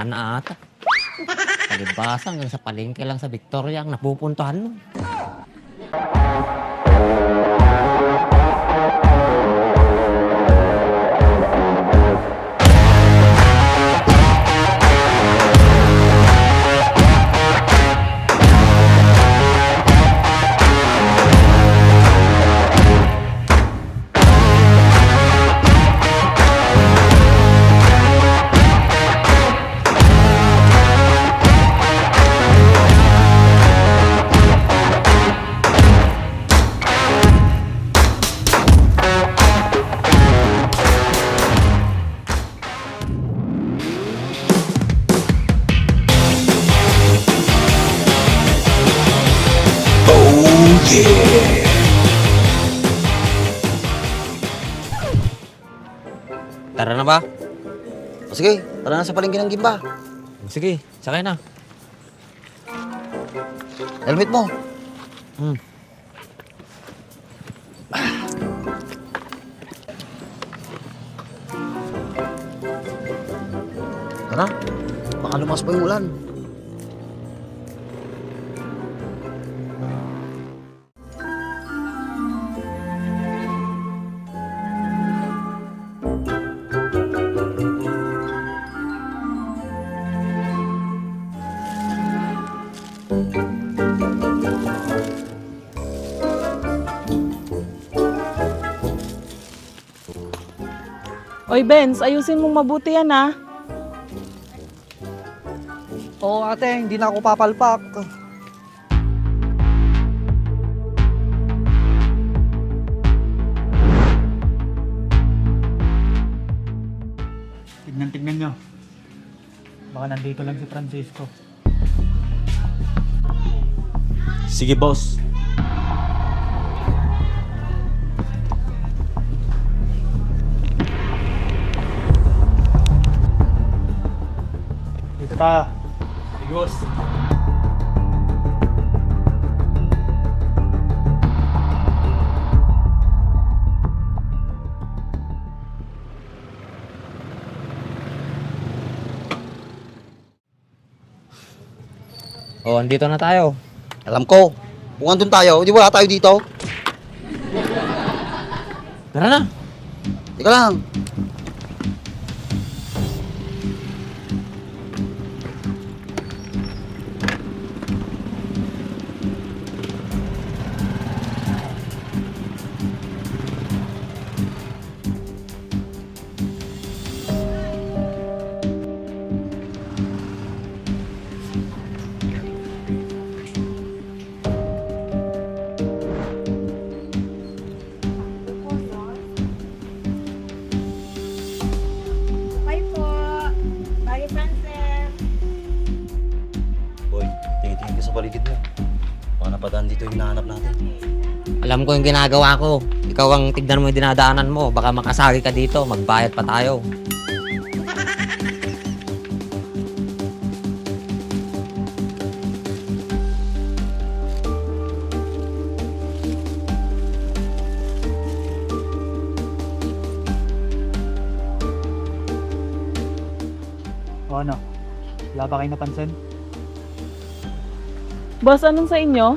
Wala na ata. Palibasa sa palengke lang sa Victoria ang napupuntahan mo. Tara na ba? O sige, tara na sa palengke ng Gimba. Sige, sakay na. Helmet mo. Hmm. Tara, baka lumas pa yung ulan. Oy, Benz, ayusin mong mabuti yan, ha? Oo ate, hindi na ako papalpak. Tignan-tignan nyo. Baka nandito lang si Francisco. Sige, boss. Sige, boss. Oh, andito na tayo. Alam ko, kung andun tayo, di wala tayo dito. Tara na. Teka lang. Paligid mo. Baka napadaan dito yung hinahanap natin. Alam ko yung ginagawa ko. Ikaw ang tignan mo yung dinadaanan mo. Baka makasagi ka dito. Magbayad pa tayo. O ano? Wala ba kayo napansin? Boss, anong sa inyo?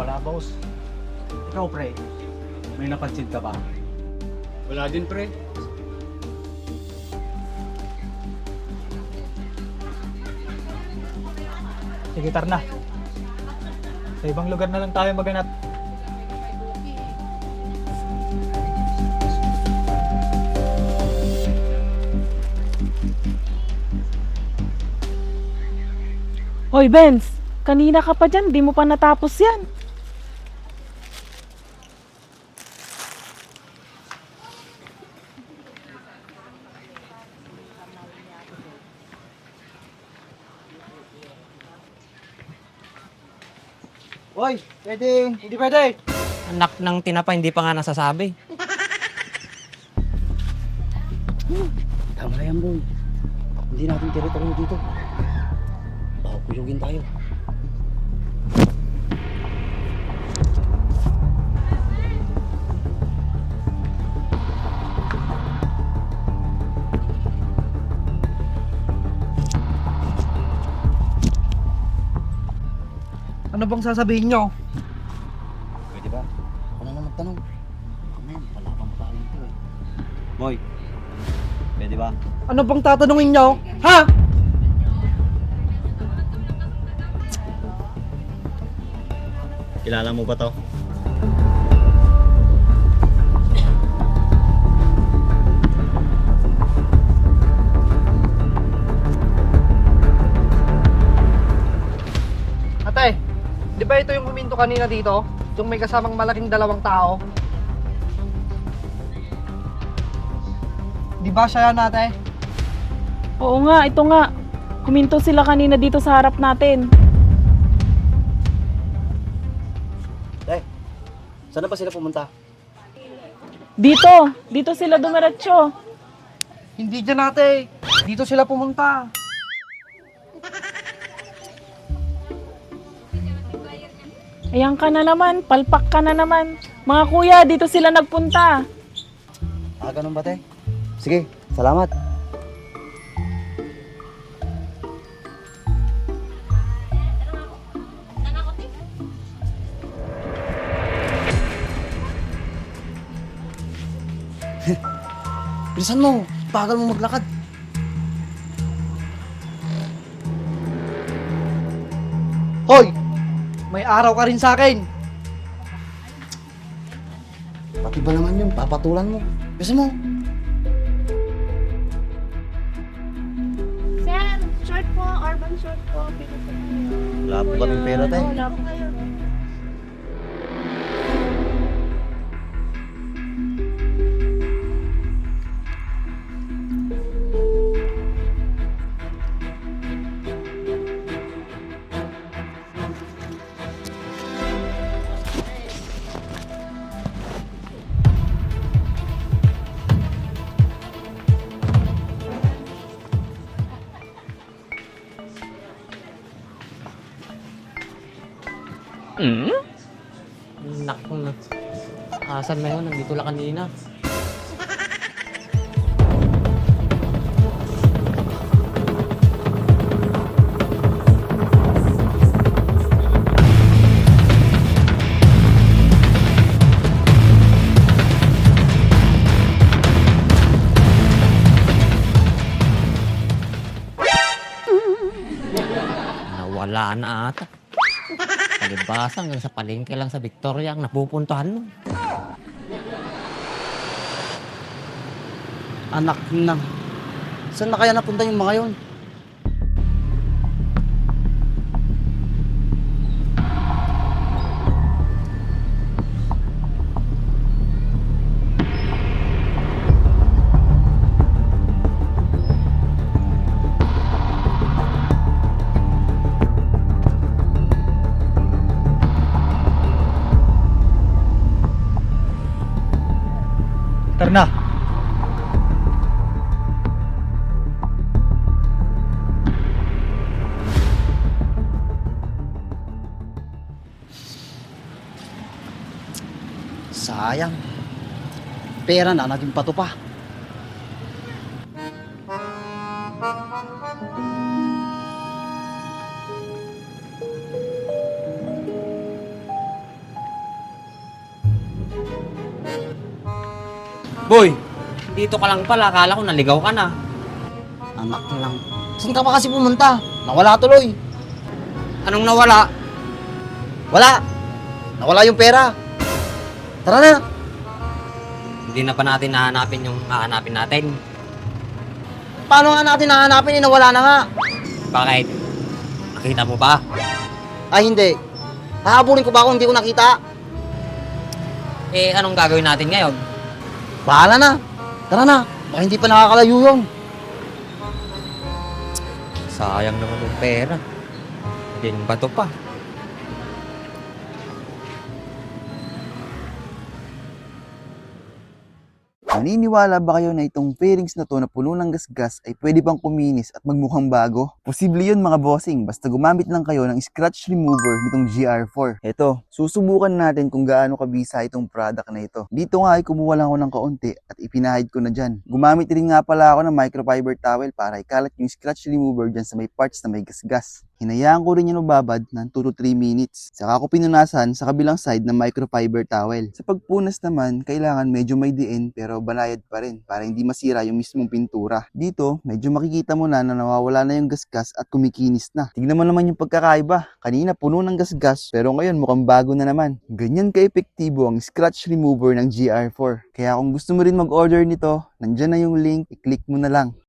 Wala, boss. Ikaw, pre. May napansin ka ba? Wala din, pre. Sige, tar na. Sa ibang lugar na lang tayo maganap. Hoy, Benz, kanina ka pa dyan, di mo pa natapos yan. Hoy, pwede, hindi pwede. Anak ng tinapa, hindi pa nga nasasabi. Tama yan, boy. Hindi natin teritoryo dito. Buyugin tayo. Ano bang sasabihin nyo? Pwede ba? Ako na lang magtanong. Ano Amen, wala pang paano ito eh. Boy, pwede ba? Ano bang tatanungin nyo? Ha? Kilala mo ba to? Ate, di ba ito yung huminto kanina dito? Yung may kasamang malaking dalawang tao? Di ba siya yan ate? Oo nga, ito nga. Kuminto sila kanina dito sa harap natin. Saan na ba sila pumunta? Dito, dito sila dumiretso. Hindi dyan ate. Dito sila pumunta. Ayan ka na naman, palpak ka na naman. Mga kuya, dito sila nagpunta. Ah, ganun ba, te? Sige, salamat. Bilisan mo, bagal mo maglakad. Hoy! May araw ka rin sa akin. Pati ba naman yun, papatulan mo. Bilisan mo. Sir, short po, urban short po. Wala po kaming pera, te. Oo, Wala po kayo. Naku na. Asan na yun? Nandito lang kanina. Nawala na ata. Palibasa hanggang sa palengke lang sa Victoria ang napupuntahan mo. Anak na. Saan na kaya napunta yung mga yun? Tara na. Sayang. Pera na, naging pato pa. Boy! Dito ka lang pala. Akala ko naligaw ka na. Anak lang. Saan ka pa kasi pumunta? Nawala tuloy. Anong nawala? Wala. Nawala yung pera. Tara na. Hindi na pa natin nahanapin yung hahanapin natin. Paano nga natin nahanapin eh, nawala na nga. Bakit? Nakita mo ba? Ay hindi. Hahabulin ko ba kung hindi ko nakita? Eh, anong gagawin natin ngayon? Bahala na. Tara na. Baka hindi pa nakakalayo yun. Sayang naman yung pera. Din bato pa. Naniniwala ba kayo na itong fairings na to na puno ng gasgas ay pwede pang kuminis at magmukhang bago? Posible yun mga bossing, basta gumamit lang kayo ng scratch remover nitong GR4. Eto, susubukan natin kung gaano kabisa itong product na ito. Dito nga ay kumuha lang ako ng kaunti at ipinahid ko na dyan. Gumamit rin nga pala ako ng microfiber towel para ikalat yung scratch remover dyan sa may parts na may gasgas. Hinayaan ko rin yan mababad ng 2 to 3 minutes. Saka ko pinunasan sa kabilang side ng microfiber towel. Sa pagpunas naman, kailangan medyo may diin pero banayad pa rin para hindi masira yung mismong pintura. Dito, medyo makikita mo na na nawawala na yung gasgas at kumikinis na. Tignan mo naman yung pagkakaiba. Kanina puno ng gasgas pero ngayon mukhang bago na naman. Ganyan ka-epektibo ang scratch remover ng GR4. Kaya kung gusto mo rin mag-order nito, nandyan na yung link, i-click mo na lang.